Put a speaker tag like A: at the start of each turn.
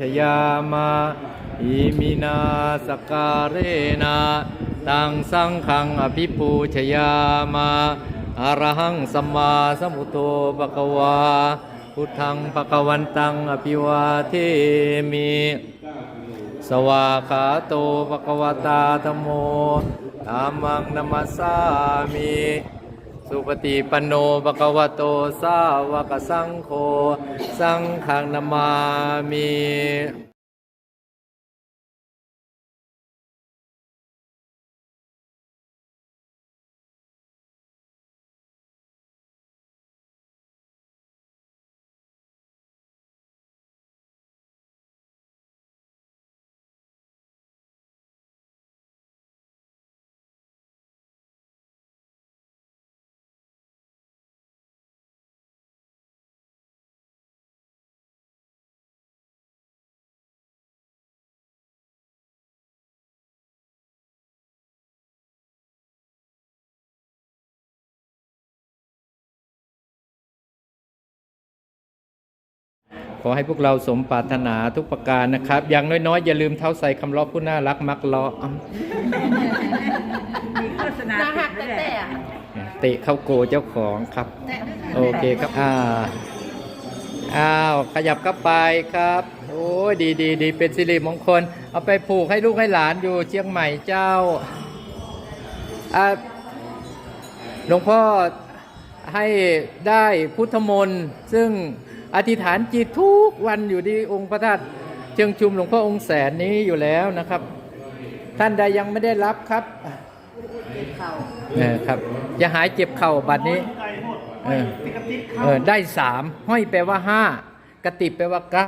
A: ชยามาอิมินาสการเรนะตังสังขังอภิปูชยามาอรหังสัมมาสัมพุทโธปะกวาพุทธังปะกวันตังอภิวาเทมิสวาขาโตปะกวตาธมโมธรรมังนัมสสามิ สุปฏิปันโนปะกวโตสาวกสังโฆ สังฆังนามามี อให้พวกเราสมปรารถนาทุกประการนะครับ อย่างน้อยๆ อย่าลืมเท้าใส่คำล้อผู้น่ารักมักล้ออ้ำ
B: มีโฆษณา
C: นาหัก
B: ติ
C: แต่
B: ดไว้
C: แต่
B: ด้วย
C: อะ
A: เตะเข้าโกเจ้าของครับ
C: แต่ด้วยค่ะ
A: โอเคครับอ่าอ้าว ขยับเข้าไปครับ โอ้ยดีดีดีเป็นสิริมงคล เอาไปผูกให้ลูกให้หลานอยู่เชียงใหม่เจ้าอ่าหลวงพ่อให้ได้พุทธมนต์ซึ่ง อธิษฐานจิตทุกวันอยู่ที่องค์พระธาตุเชิงชุมหลวงพ่อองค์แสนนี้อยู่แล้วนะครับ ท่านใดยังไม่ได้รับครับเออครับจะหายเจ็บเข่าบัดนี้เออเออได้สามห้อยแปลว่าห้ากระติบแปลว่าเก้า